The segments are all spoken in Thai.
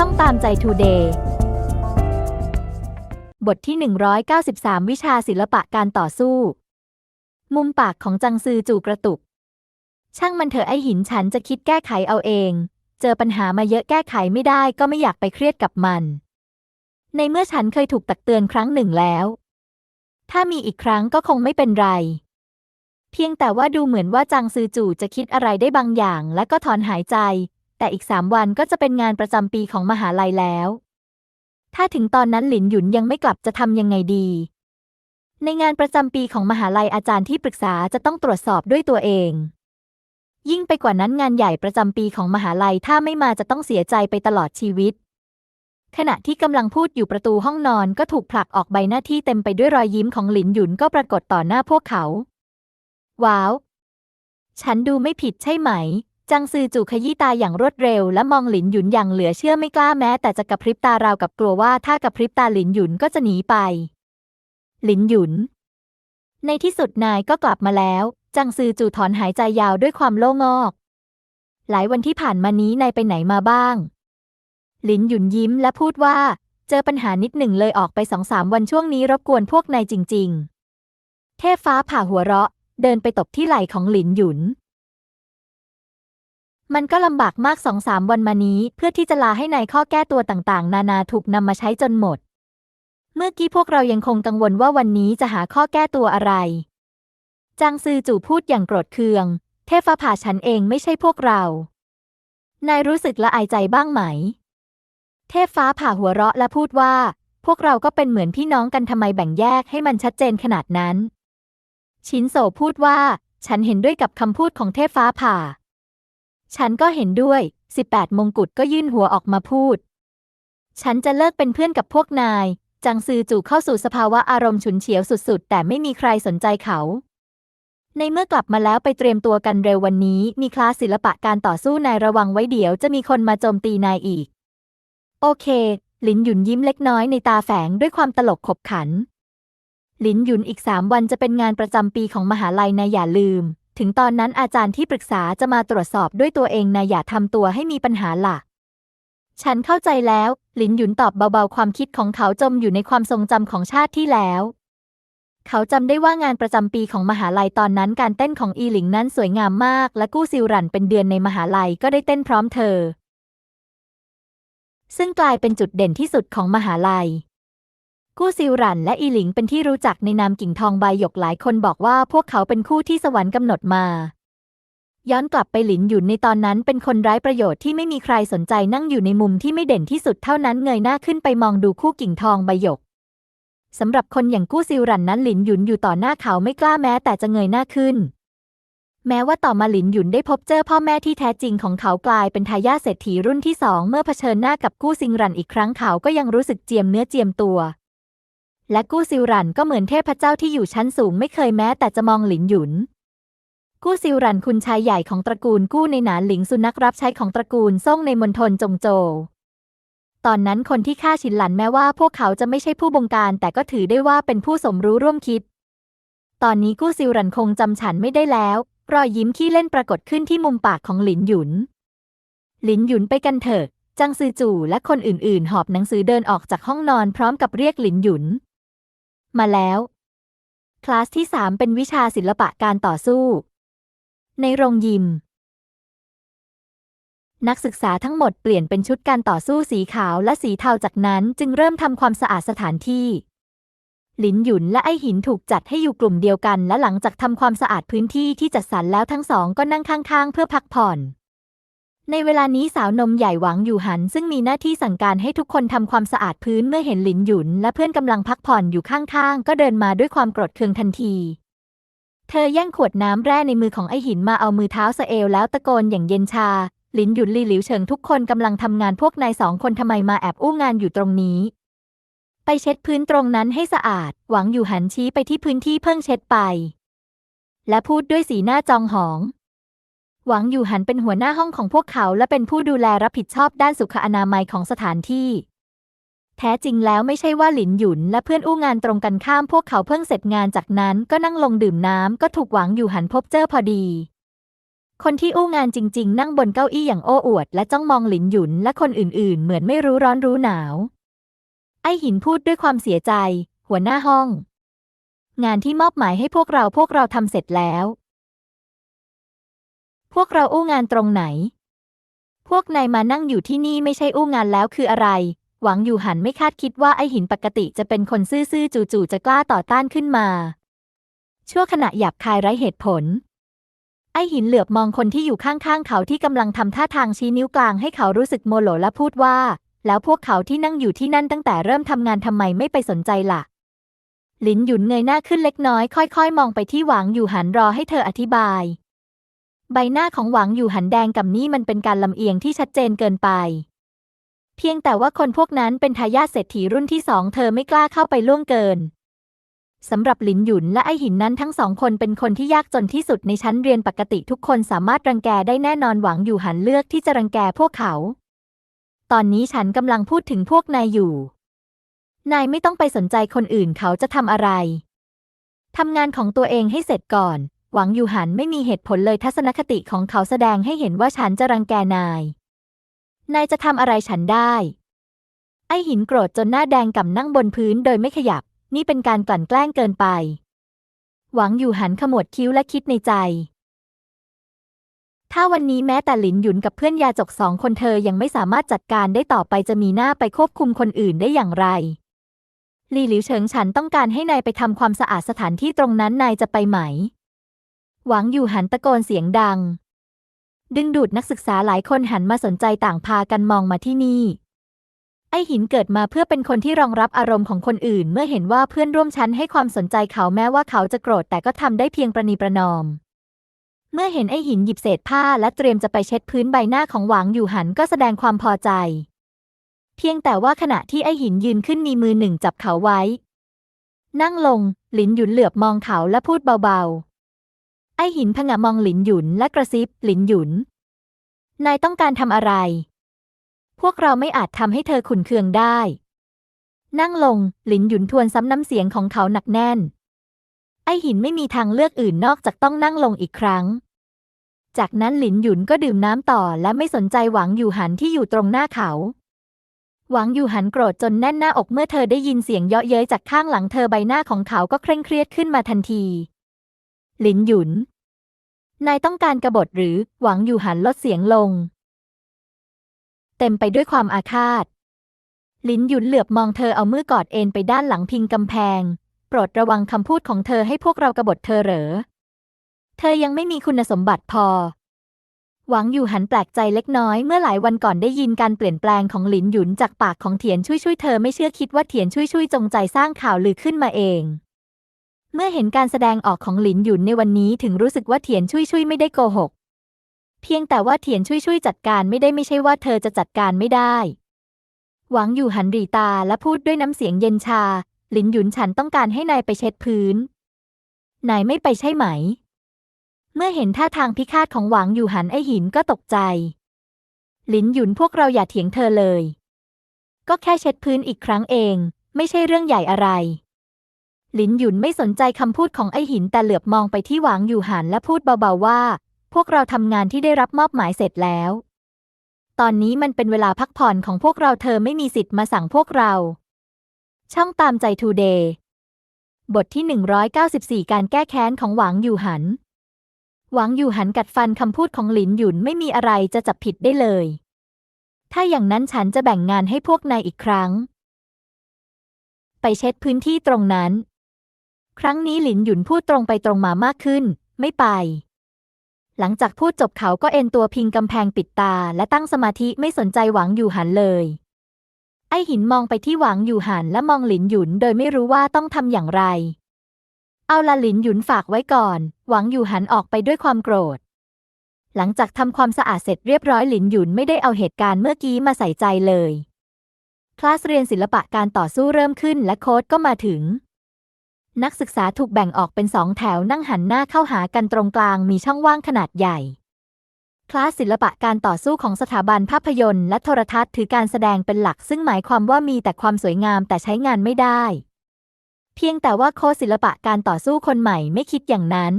ช่องตามใจทูเดย์บทที่ 193 วิชาศิลปะการต่อสู้ มุมปากของจังซือจู่กระตุก ช่างมันเถอะไอหินฉันจะคิดแก้ไขเอาเอง เจอปัญหามาเยอะแก้ไขไม่ได้ก็ไม่อยากไปเครียดกับมัน ในเมื่อฉันเคยถูกตักเตือนครั้งหนึ่งแล้ว ถ้ามีอีกครั้งก็คงไม่เป็นไร เพียงแต่ว่าดูเหมือนว่าจังซือจู่จะคิดอะไรได้บางอย่าง และก็ถอนหายใจ แต่อีกสามวันก็จะเป็นงานประจำปีของมหาลัยแล้ว ถ้าถึงตอนนั้นหลินหยุนยังไม่กลับจะทำยังไงดี ในงานประจำปีของมหาลัยอาจารย์ที่ปรึกษาจะต้องตรวจสอบด้วยตัวเอง ยิ่งไปกว่านั้นงานใหญ่ประจำปีของมหาลัยถ้าไม่มาจะต้องเสียใจไปตลอดชีวิต ขณะที่กำลังพูดอยู่ประตูห้องนอนก็ถูกผลักออกใบหน้าที่เต็มไปด้วยรอยยิ้มของหลินหยุนก็ปรากฏต่อหน้าพวกเขา ว้าว ฉันดูไม่ผิดใช่ไหม จังซือจู่ขยี้ตาอย่างรวดเร็ว และมองหลินหยุนอย่างเหลือเชื่อไม่กล้าแม้แต่จะกระพริบตาราวกับกลัวว่าถ้ากระพริบตาหลินหยุนก็จะหนีไป หลินหยุน ในที่สุดนายก็กลับมาแล้ว จังซือจู่ถอนหายใจยาวด้วยความโล่งอก หลายวันที่ผ่านมานี้นายไปไหนมาบ้าง หลินหยุนยิ้มและพูดว่า เจอปัญหานิดหนึ่งเลยออกไปสองสามวันช่วงนี้รบกวนพวกนายจริง ๆ เทพฟ้าผ่าหัวเราะ เดินไปตบที่ไหล่ของหลินหยุน มันก็ลำบากมากสองสามวันมานี้ เพื่อที่จะลาให้นายข้อแก้ตัวต่างๆ นานาถูกนำมาใช้จนหมด เมื่อกี้พวกเรายังคงกังวลว่าวันนี้จะหาข้อแก้ตัวอะไร จางซือจู่พูดอย่างโกรธเคือง เทพฟ้าผ่าฉันเองไม่ใช่พวกเรา นายรู้สึกละอายใจบ้างไหม เทพฟ้าผ่าหัวเราะและพูดว่า พวกเราก็เป็นเหมือนพี่น้องกันทำไมแบ่งแยกให้มันชัดเจนขนาดนั้น ชินโซพูดว่า ฉันเห็นด้วยกับคำพูดของเทพฟ้าผ่า ฉันก็เห็นด้วย 18 มงกุฎก็ยื่นหัวออกมาพูด ฉันจะเลิกเป็นเพื่อนกับพวกนาย จังซือจู่เข้าสู่สภาวะอารมณ์ฉุนเฉียวสุดๆ แต่ไม่มีใครสนใจเขา ในเมื่อกลับมาแล้วไปเตรียมตัวกันเร็ววันนี้ มีคลาสศิลปะการต่อสู้นายระวังไว้เดี๋ยวจะมีคนมาโจมตีนายอีก โอเคลินหยุนยิ้มเล็กน้อยในตาแฝงด้วยความตลกขบขัน ลินหยุนอีกสามวันจะเป็นงานประจำปีของมหาลัยนายอย่าลืม ถึงตอนนั้นอาจารย์ที่ปรึกษาจะมาตรวจสอบด้วยตัวเองนายอย่าทำตัวให้มีปัญหาลักฉันเข้าใจแล้ว หลินหยุนตอบเบาๆ ความคิดของเขาจมอยู่ในความทรงจำของชาติที่แล้ว เขาจำได้ว่างานประจำปีของมหาลัยตอนนั้นการเต้นของอีหลิงนั้นสวยงามมาก และกู้ซิวรันเป็นเดือนในมหาลัยก็ได้เต้นพร้อมเธอ ซึ่งกลายเป็นจุดเด่นที่สุดของมหาลัย กู้ซิวรันและอีหลิงเป็นที่รู้จักในนามกิ่งทองใบหยกหลายคนบอกว่าพวกเขาเป็นคู่ที่สวรรค์กำหนดมา ย้อนกลับไปหลินหยุนในตอนนั้นเป็นคนไร้ประโยชน์ที่ไม่มีใครสนใจนั่งอยู่ในมุมที่ไม่เด่นที่สุดเท่านั้นเงยหน้าขึ้นไปมองดูคู่กิ่งทองใบหยกสำหรับคนอย่างกู้ซิวรันนั้นหลินหยุนอยู่ต่อหน้าเขาไม่กล้าแม้แต่จะเงยหน้าขึ้น แม้ว่าต่อมาหลินหยุนได้พบเจอพ่อแม่ที่แท้จริงของเขากลายเป็นทายาทเศรษฐีรุ่นที่สองเมื่อเผชิญหน้ากับกู้ซิงรันอีกครั้งเขาก็ยังรู้สึกเจียมเนื้อเจียมตัว และกู้ซิวรันก็เหมือนเทพเจ้าที่อยู่ชั้นสูงไม่เคยแม้แต่จะมองหลินหยุน กู้ซิวรันคุณชายใหญ่ของตระกูลกู้ในหนานหลิงสุนัขรับใช้ของตระกูลซ่งในมณฑลจงโจวตอนนั้นคนที่ฆ่าชินหลันแม้ว่าพวกเขาจะไม่ใช่ผู้บงการ แต่ก็ถือได้ว่าเป็นผู้สมรู้ร่วมคิด ตอนนี้กู้ซิวรันคงจำฉันไม่ได้แล้ว รอยยิ้มขี้เล่นปรากฏขึ้นที่มุมปากของหลินหยุน หลินหยุนไปกันเถอะ จังซือจู่และคนอื่นๆ หอบหนังสือเดินออกจากห้องนอนพร้อมกับเรียกหลินหยุน มาแล้ว คลาสที่ 3 เป็นวิชาศิลปะการต่อสู้ ในโรงยิม นักศึกษาทั้งหมดเปลี่ยนเป็นชุดการต่อสู้สีขาวและสีเทาจากนั้นจึงเริ่มทำความสะอาดสถานที่หลินหยุนและไอหินถูกจัดให้อยู่กลุ่มเดียวกัน และหลังจากทำความสะอาดพื้นที่ที่จัดสรรแล้วทั้งสองก็นั่งข้างๆ เพื่อพักผ่อน ในเวลานี้สาวนมใหญ่หวังอยู่หัน ซึ่งมีหน้าที่สั่งการให้ทุกคนทำความสะอาดพื้นเมื่อเห็นหลินหยุน และเพื่อนกำลังพักผ่อนอยู่ข้างๆ ก็เดินมาด้วยความโกรธเคืองทันที เธอแย่งขวดน้ำแร่ในมือของไอหินมาเอามือเท้าสะเอวแล้วตะโกนอย่างเย็นชา หลินหยุนลีหลิวเฉิงทุกคนกำลังทำงานพวกนายสองคนทำไมมาแอบอู้งานอยู่ตรงนี้ ไปเช็ดพื้นตรงนั้นให้สะอาด หวังอยู่หันชี้ไปที่พื้นที่เพิ่งเช็ดไป และพูดด้วยสีหน้าจองหอง หวังอยู่หันเป็นหัวหน้าห้องของพวกเขาและเป็นผู้ดูแลรับผิดชอบด้านสุขอนามัยของสถานที่ แท้จริงแล้วไม่ใช่ว่าหลินหยุนและเพื่อนอู้งานตรงกันข้ามพวกเขาเพิ่งเสร็จงานจากนั้นก็นั่งลงดื่มน้ำก็ถูกหวังอยู่หันพบเจอพอดี คนที่อู้งานจริง ๆ นั่งบนเก้าอี้อย่างโอ้อวด และจ้องมองหลินหยุนและคนอื่น ๆ เหมือนไม่รู้ร้อนรู้หนาว ไอหินพูดด้วยความเสียใจ หัวหน้าห้อง งานที่มอบหมายให้พวกเราพวกเราทำเสร็จแล้ว พวกเราอู้งานตรงไหน พวกนายมานั่งอยู่ที่นี่ไม่ใช่อู้งานแล้วคืออะไร หวังอยู่หันไม่คาดคิดว่าไอหินปกติจะเป็นคนซื่อๆจู่ๆจะกล้าต่อต้านขึ้นมา ชั่วขณะหยาบคายไร้เหตุผล ไอหินเหลือบมองคนที่อยู่ข้างๆเขาที่กำลังทำท่าทางชี้นิ้วกลางให้เขารู้สึกโมโหและพูดว่า แล้วพวกเขาที่นั่งอยู่ที่นั่นตั้งแต่เริ่มทำงานทำไมไม่ไปสนใจล่ะหลินหยุนเงยหน้าขึ้นเล็กน้อยค่อย ๆ มองไปที่หวังอยู่หันรอให้เธออธิบาย ใบหน้าของหวังอยู่หันแดงกับนี่มันเป็นการลำเอียงที่ชัดเจนเกินไป เพียงแต่ว่าคนพวกนั้นเป็นทายาทเศรษฐีรุ่นที่สองเธอไม่กล้าเข้าไปล่วงเกินสำหรับหลินหยุนและไอหินนั้นทั้งสองคนเป็นคนที่ยากจนที่สุดในชั้นเรียนปกติทุกคนสามารถรังแกได้แน่นอนหวังอยู่หันเลือกที่จะรังแกพวกเขา ตอนนี้ฉันกำลังพูดถึงพวกนายอยู่ นายไม่ต้องไปสนใจคนอื่นเขาจะทำอะไรทำงานของตัวเองให้เสร็จก่อน หวังอยู่หันไม่มีเหตุผลเลยทัศนคติของเขาแสดงให้เห็นว่าฉันจะรังแกนาย นายจะทำอะไรฉันได้ ไอหินโกรธจนหน้าแดงก่ำนั่งบนพื้นโดยไม่ขยับ นี่เป็นการกลั่นแกล้งเกินไป หวังอยู่หันขมวดคิ้วและคิดในใจ ถ้าวันนี้แม้แต่หลินหยุนกับเพื่อนยาจกสองคนเธอยังไม่สามารถจัดการได้ต่อไปจะมีหน้าไปควบคุมคนอื่นได้อย่างไรลีหลิวเฉิงฉันต้องการให้นายไปทำความสะอาดสถานที่ตรงนั้นนายจะไปไหม หวังอยู่หันตะโกนเสียงดัง ดึงดูดนักศึกษาหลายคนหันมาสนใจต่างพากันมองมาที่นี่ ไอหินเกิดมาเพื่อเป็นคนที่รองรับอารมณ์ของคนอื่น เมื่อเห็นว่าเพื่อนร่วมชั้นให้ความสนใจเขาแม้ว่าเขาจะโกรธแต่ก็ทำได้เพียงประนีประนอม เมื่อเห็นไอหินหยิบเศษผ้าและเตรียมจะไปเช็ดพื้นใบหน้าของหวังอยู่หันก็แสดงความพอใจ เพียงแต่ว่าขณะที่ไอหินยืนขึ้นมีมือหนึ่งจับเขาไว้ นั่งลง หลินหยุนเหลือบมองเขาและพูดเบาๆ ไอหินผงะมองหลินหยุนและกระซิบหลินหยุน นายต้องการทำอะไร พวกเราไม่อาจทำให้เธอขุนเคืองได้ นั่งลง หลินหยุนทวนซ้ำน้ำเสียงของเขาหนักแน่น ไอหินไม่มีทางเลือกอื่นนอกจากต้องนั่งลงอีกครั้ง จากนั้นหลินหยุนก็ดื่มน้ำต่อและไม่สนใจหวังอยู่หันที่อยู่ตรงหน้าเขา หวังอยู่หันโกรธจนแน่นหน้าอกเมื่อเธอได้ยินเสียงเยาะเย้ยจากข้างหลังเธอใบหน้าของเขาก็เคร่งเครียดขึ้นมาทันที หลินหยุน นายต้องการกรบฏหรือหวังอยู่หันลดเสียงลง เต็มไปด้วยความอาฆาตลินหยุนเหลือบมองเธอเอามือกอดเอ็นไปด้านหลังพิงกำแพง โปรดระวังคำพูดของเธอให้พวกเรากรบฏเธอเหรอ เธอยังไม่มีคุณสมบัติพอ หวังอยู่หันแปลกใจเล็กน้อยเมื่อหลายวันก่อนได้ยินการเปลี่ยนแปลงของหลินหยุนจากปากของเถียนช่วยช่วยเธอไม่เชื่อคิดว่าเถียนช่วยช่วยจงใจสร้างข่าวลือขึ้นมาเอง เมื่อเห็นการแสดงออกของหลินหยุนในวันนี้ถึงรู้สึกว่าเถียนช่วยช่วยไม่ได้โกหก เพียงแต่ว่าเถียนช่วยช่วยจัดการไม่ได้ไม่ใช่ว่าเธอจะจัดการไม่ได้ หวังอยู่หันหรีตาและพูดด้วยน้ำเสียงเย็นชา หลินหยุนฉันต้องการให้นายไปเช็ดพื้น นายไม่ไปใช่ไหม เมื่อเห็นท่าทางพิฆาตของหวังอยู่หันไอหินก็ตกใจ หลินหยุนพวกเราอย่าเถียงเธอเลย ก็แค่เช็ดพื้นอีกครั้งเอง ไม่ใช่เรื่องใหญ่อะไร หลินหยุนไม่สนใจคำพูดของไอหินแต่เหลือบมองไปที่หวังอยู่หันและพูดเบาๆว่า พวกเราทำงานที่ได้รับมอบหมายเสร็จแล้ว ตอนนี้มันเป็นเวลาพักผ่อนของพวกเราเธอไม่มีสิทธิ์มาสั่งพวกเรา ช่องตามใจทูเดย์บทที่ 194 การแก้แค้นของหวังอยู่หัน หวังอยู่หันกัดฟันคำพูดของหลินหยุนไม่มีอะไรจะจับผิดได้เลย ถ้าอย่างนั้นฉันจะแบ่งงานให้พวกนายอีกครั้ง ไปเช็ดพื้นที่ตรงนั้น ครั้งนี้หลินหยุนพูดตรงไปตรงมามากขึ้น ไม่ไป หลังจากพูดจบเขาก็เอนตัวพิงกำแพงปิดตา และตั้งสมาธิไม่สนใจหวังอยู่หันเลย ไอหินมองไปที่หวังอยู่หันและมองหลินหยุนโดยไม่รู้ว่าต้องทำอย่างไร เอาละหลินหยุนฝากไว้ก่อน หวังอยู่หันออกไปด้วยความโกรธ หลังจากทำความสะอาดเสร็จเรียบร้อยหลินหยุนไม่ได้เอาเหตุการณ์เมื่อกี้มาใส่ใจเลย คลาสเรียนศิลปะการต่อสู้เริ่มขึ้นและโค้ดก็มาถึง นักศึกษาถูกแบ่งออกเป็นสองแถวนั่งหันหน้าเข้าหากันตรงกลางมีช่องว่างขนาดใหญ่ คลาสศิลปะการต่อสู้ของสถาบันภาพยนตร์และโทรทัศน์ถือการแสดงเป็นหลัก ซึ่งหมายความว่ามีแต่ความสวยงามแต่ใช้งานไม่ได้ เพียงแต่ว่าโคศิลปะการต่อสู้คนใหม่ไม่คิดอย่างนั้น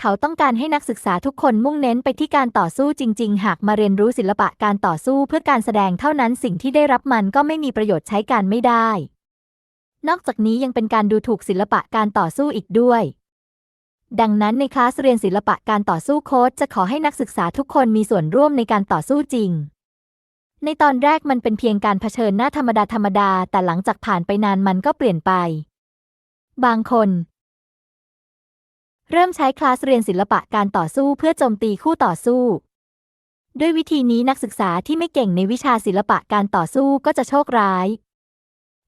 เขาต้องการให้นักศึกษาทุกคนมุ่งเน้นไปที่การต่อสู้จริง ๆ หากมาเรียนรู้ศิลปะการต่อสู้เพื่อการแสดงเท่านั้นสิ่งที่ได้รับมันก็ไม่มีประโยชน์ใช้การไม่ได้ นอกจากนี้ยังเป็นการดูถูกศิลปะการต่อสู้อีกด้วย ดังนั้นในคลาสเรียนศิลปะการต่อสู้โค้ชจะขอให้นักศึกษาทุกคนมีส่วนร่วมในการต่อสู้จริง ในตอนแรกมันเป็นเพียงการเผชิญหน้าธรรมดาธรรมดา แต่หลังจากผ่านไปนานมันก็เปลี่ยนไป บางคน เริ่มใช้คลาสเรียนศิลปะการต่อสู้เพื่อโจมตีคู่ต่อสู้ด้วยวิธีนี้นักศึกษาที่ไม่เก่งในวิชาศิลปะการต่อสู้ก็จะโชคร้าย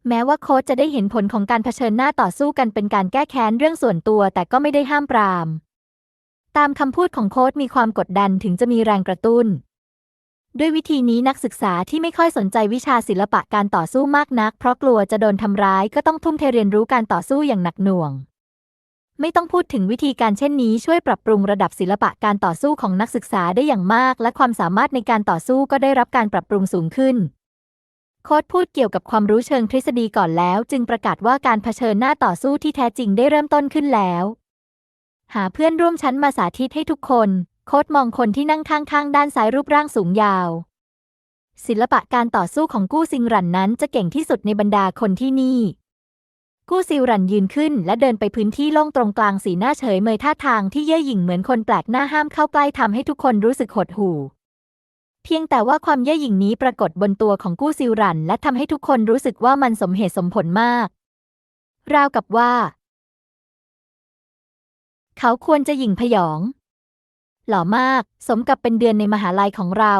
แม้ว่าโค้ชจะได้เห็นผลของการเผชิญหน้าต่อสู้กันเป็นการแก้แค้นเรื่องส่วนตัวแต่ก็ไม่ได้ห้ามปราม ตามคำพูดของโค้ชมีความกดดันถึงจะมีแรงกระตุ้น ด้วยวิธีนี้นักศึกษาที่ไม่ค่อยสนใจวิชาศิลปะการต่อสู้มากนัก เพราะกลัวจะโดนทำร้ายก็ต้องทุ่มเทเรียนรู้การต่อสู้อย่างหนักหน่วง ไม่ต้องพูดถึงวิธีการเช่นนี้ช่วยปรับปรุงระดับศิลปะการต่อสู้ของนักศึกษาได้อย่างมาก และความสามารถในการต่อสู้ก็ได้รับการปรับปรุงสูงขึ้น โค้ดพูดเกี่ยวกับความรู้เชิงทฤษฎีก่อนแล้ว จึงประกาศว่าการเผชิญหน้าต่อสู้ที่แท้จริงได้เริ่มต้นขึ้นแล้ว หาเพื่อนร่วมชั้นมาสาธิตให้ทุกคน โค้ดมองคนที่นั่งข้างๆ ด้านซ้ายรูปร่างสูงยาว ศิลปะการต่อสู้ของกู้ซิงรันนั้นจะเก่งที่สุดในบรรดาคนที่นี่ กู้ซิลรันยืนขึ้น และเดินไปพื้นที่โล่งตรงกลางสีหน้าเฉยเมยท่าทางที่เย่อหยิ่งเหมือนคนแปลกหน้าห้ามเข้าใกล้ทำให้ทุกคนรู้สึกหดหู่ เพียงแต่ว่าความเย่อหยิ่งนี้ปรากฏบนตัวของกู้ซิลรัน และทำให้ทุกคนรู้สึกว่ามันสมเหตุสมผลมาก ราวกับว่า เขาควรจะหยิ่งพยอง หล่อมาก สมกับเป็นเดือนในมหาลัยของเรา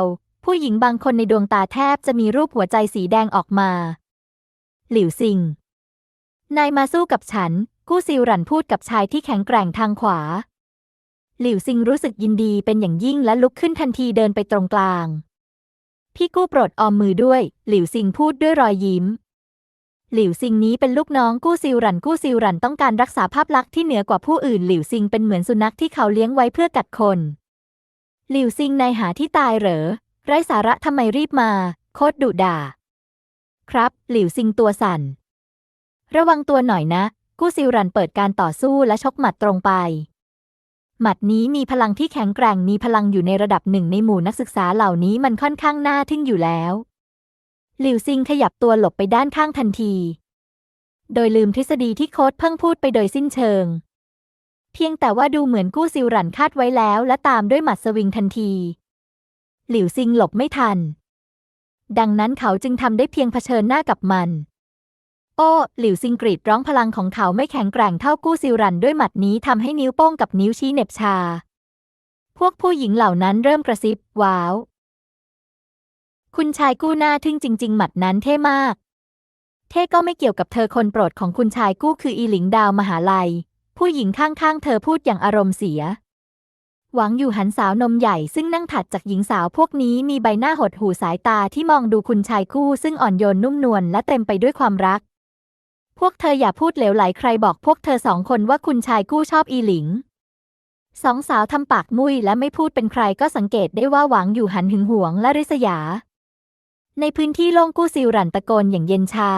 ผู้หญิงบางคนในดวงตาแทบจะมีรูปหัวใจสีแดงออกมา หลิวซิง นายมาสู้กับฉัน กู้ซิลรันพูดกับชายที่แข็งแกร่งทางขวา หลิวซิงรู้สึกยินดีเป็นอย่างยิ่งและลุกขึ้นทันทีเดินไปตรงกลาง พี่กู้โปรดออมมือด้วย หลิวซิงพูดด้วยรอยยิ้ม หลิวซิงนี้เป็นลูกน้องกู้ซิลหรันกู้ซิลหรันต้องการรักษาภาพลักษณ์ที่เหนือกว่าผู้อื่นหลิวซิงเป็นเหมือนสุนัขที่เขาเลี้ยงไว้เพื่อกัดคน หลิวซิงนายหาที่ตายเหรอ ไร้สาระทำไมรีบมา โคตรดุด่า ครับ หลิวซิงตัวสั่น ระวังตัวหน่อยนะ กู้ซิลรันเปิดการต่อสู้และชกหมัดตรงไป หมัดนี้มีพลังที่แข็งแกร่งมีพลังอยู่ในระดับหนึ่งในหมู่นักศึกษาเหล่านี้มันค่อนข้างน่าทึ่งอยู่แล้ว หลิวซิงขยับตัวหลบไปด้านข้างทันที โดยลืมทฤษฎีที่โค้ดเพิ่งพูดไปโดยสิ้นเชิง เพียงแต่ว่าดูเหมือนกู้ซิลรันคาดไว้แล้ว และตามด้วยหมัดสวิงทันที หลิวซิงหลบไม่ทัน ดังนั้นเขาจึงทำได้เพียงเผชิญหน้ากับมัน โอ้ หลิวซิงกรีดร้องพลังของเขาไม่แข็งแกร่งเท่ากู้ซิรันด้วยหมัดนี้ทำให้นิ้วโป้งกับนิ้วชี้เหน็บชา พวกผู้หญิงเหล่านั้นเริ่มกระซิบ ว้าว คุณชายกู้หน้าทึ่งจริง ๆ หมัดนั้นเท่มาก เท่ก็ไม่เกี่ยวกับเธอคนโปรดของคุณชายกู้คืออีหลิงดาวมหาลัย ผู้หญิงข้างๆ เธอพูดอย่างอารมณ์เสีย หวังอยู่หันสาวนมใหญ่ซึ่งนั่งถัดจากหญิงสาวพวกนี้มีใบหน้าหดหูสายตาที่มองดูคุณชายกู้ซึ่งอ่อนโยนนุ่มนวลและเต็มไปด้วยความรัก วกเธออย่าพูดเหลวไหลใครบอกพวกเธอสองคนว่าคุณชายกู้ชอบอีหลิง สองสาวทำปากมุ้ยและไม่พูดเป็นใครก็สังเกตได้ว่าหวังอยู่หันหึงหวงและริษยา ในพื้นที่โล่งกู้ซิลรันตะโกนอย่างเย็นชา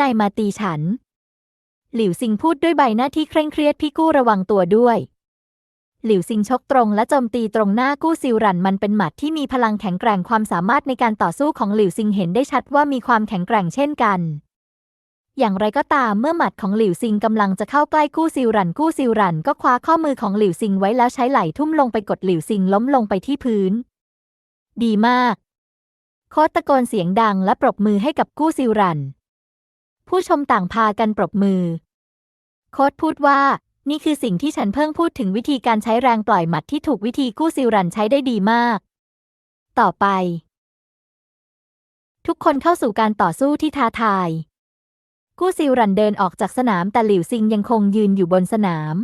นายมาตีฉัน หลิวซิงพูดด้วยใบหน้าที่เคร่งเครียดพี่กู้ระวังตัวด้วยหลิวซิงชกตรงและโจมตีตรงหน้ากู้ซิลรันมันเป็นหมัดที่มีพลังแข็งแกร่งความสามารถในการต่อสู้ของหลิวซิงเห็นได้ชัดว่ามีความแข็งแกร่งเช่นกัน อย่างไรก็ตามเมื่อหมัดของหลิวซิงกำลังจะเข้าใกล้กู้ซิลรันกู้ซิลรันก็คว้าข้อมือของหลิวซิงไว้แล้วใช้ไหล่ทุ่มลงไปกดหลิวซิงล้มลงไปที่พื้น ดีมาก โค้ดตะโกนเสียงดังและปรบมือให้กับกู้ซิลรัน ผู้ชมต่างพากันปรบมือ โค้ดพูดว่า นี่คือสิ่งที่ฉันเพิ่งพูดถึงวิธีการใช้แรงปล่อยหมัดที่ถูกวิธีกู้ซิลรันใช้ได้ดีมาก ต่อไป ทุกคนเข้าสู่การต่อสู้ที่ท้าทาย กู้ซิลรันเดินออกจากสนามแต่หลิวซิงยังคงยืนอยู่บนสนาม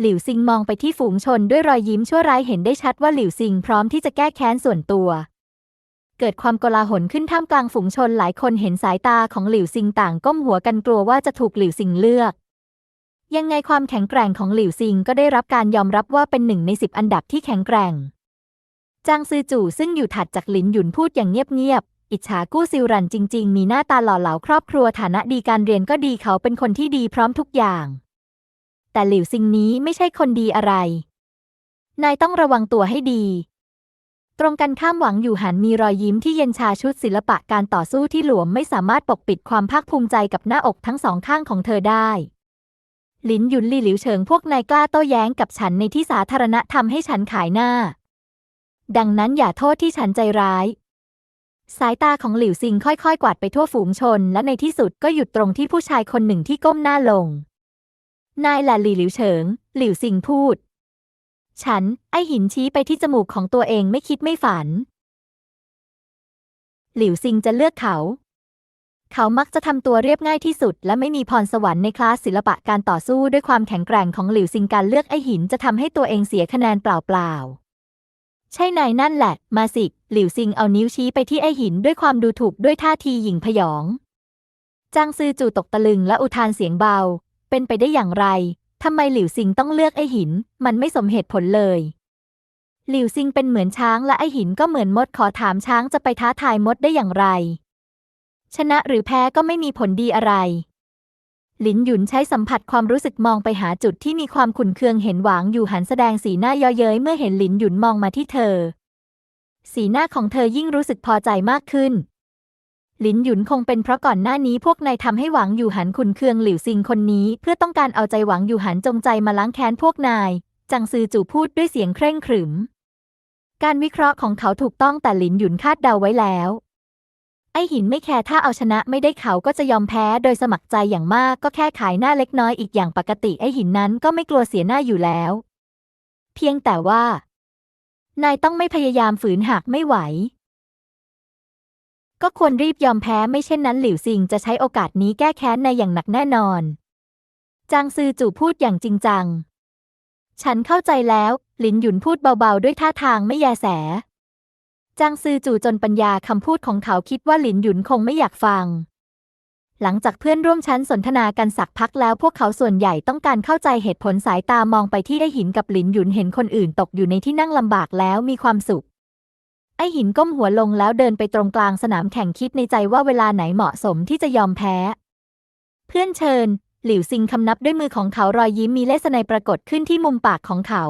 หลิวซิงมองไปที่ฝูงชนด้วยรอยยิ้มชั่วร้ายเห็นได้ชัดว่าหลิวซิงพร้อมที่จะแก้แค้นส่วนตัว เกิดความโกลาหลขึ้นท่ามกลางฝูงชนหลายคนเห็นสายตาของหลิวซิงต่างก้มหัวกันกลัวว่าจะถูกหลิวซิงเลือก ยังไงความแข็งแกร่งของหลิวซิงก็ได้รับการยอมรับว่าเป็นหนึ่งในสิบอันดับที่แข็งแกร่งจางซือจู่ซึ่งอยู่ถัดจากหลินหยุนพูดอย่างเงียบ อิจฉากู้ซิลรันจริง ๆ มีหน้าตาหล่อเหลาครอบครัวฐานะดีการเรียนก็ดีเขาเป็นคนที่ดีพร้อมทุกอย่าง แต่หลิวซิงนี้ไม่ใช่คนดีอะไร นายต้องระวังตัวให้ดี ตรงกันข้ามหวังอยู่หันมีรอยยิ้มที่เย็นชาชุดศิลปะการต่อสู้ที่หลวมไม่สามารถปกปิดความภาคภูมิใจกับหน้าอกทั้งสองข้างของเธอได้ลินยุนลี่หลิวเฉิงพวกนายกล้าโต้แย้งกับฉันในที่สาธารณะทำให้ฉันขายหน้า ดังนั้นอย่าโทษที่ฉันใจร้าย สายตาของหลิวซิงค่อยๆ กวาดไปทั่วฝูงชน และในที่สุดก็หยุดตรงที่ผู้ชายคนหนึ่งที่ก้มหน้าลง นายแหละหลี่หลิวเฉิง หลิวซิงพูด ฉัน ไอหินชี้ไปที่จมูกของตัวเองไม่คิดไม่ฝัน หลิวซิงจะเลือกเขา เขามักจะทำตัวเรียบง่ายที่สุด และไม่มีพรสวรรค์ในคลาสศิลปะการต่อสู้ด้วยความแข็งแกร่งของหลิวซิงการเลือกไอหินจะทำให้ตัวเองเสียคะแนนเปล่าๆ ใช่นายนั่นแหละ มาสิ หลิวซิงเอานิ้วชี้ไปที่ไอหินด้วยความดูถูกด้วยท่าทีหยิ่งพยอง จางซือจู่ตกตะลึงและอุทานเสียงเบา เป็นไปได้อย่างไร ทำไมหลิวซิงต้องเลือกไอหิน มันไม่สมเหตุผลเลย หลิวซิงเป็นเหมือนช้างและไอหินก็เหมือนมดขอถามช้างจะไปท้าทายมดได้อย่างไร ชนะหรือแพ้ก็ไม่มีผลดีอะไร หลินหยุนใช้สัมผัสความรู้สึกมองไปหาจุดที่มีความขุ่นเคืองเห็นหวางอยู่หันแสดงสีหน้าย่อเย้ยเมื่อเห็นหลินหยุนมองมาที่เธอ สีหน้าของเธอยิ่งรู้สึกพอใจมากขึ้น หลินหยุนคงเป็นเพราะก่อนหน้านี้พวกนายทำให้หวังอยู่หันขุนเคืองหลิวซิงคนนี้ เพื่อต้องการเอาใจหวังอยู่หันจงใจมาล้างแค้นพวกนาย จังซือจู่พูดด้วยเสียงเคร่งขรึม การวิเคราะห์ของเขาถูกต้องแต่หลินหยุนคาดเดาไว้แล้ว ไอหินไม่แคร์ถ้าเอาชนะไม่ได้เขาก็จะยอมแพ้โดยสมัครใจอย่างมากก็แค่ขายหน้าเล็กน้อยอีกอย่างปกติไอหินนั้นก็ไม่กลัวเสียหน้าอยู่แล้ว เพียงแต่ว่า นายต้องไม่พยายามฝืนหากไม่ไหว ก็ควรรีบยอมแพ้ไม่เช่นนั้นหลิวซิงจะใช้โอกาสนี้แก้แค้นนายอย่างหนักแน่นอนจางซือจู่พูดอย่างจริงจัง ฉันเข้าใจแล้ว หลินหยุนพูดเบาๆ ด้วยท่าทางไม่แยแส จางซือจู่จนปัญญาคำพูดของเขาคิดว่าหลินหยุนคงไม่อยากฟัง หลังจากเพื่อนร่วมชั้นสนทนากันสักพักแล้วพวกเขาส่วนใหญ่ต้องการเข้าใจเหตุผลสายตามองไปที่ไอหินกับหลินหยุนเห็นคนอื่นตกอยู่ในที่นั่งลำบากแล้วมีความสุข ไอหินก้มหัวลงแล้วเดินไปตรงกลางสนามแข่งคิดในใจว่าเวลาไหนเหมาะสมที่จะยอมแพ้ เพื่อนเชิญ หลิวซิงคำนับด้วยมือของเขารอยยิ้มมีเลสไนปรากฏขึ้นที่มุมปากของเขา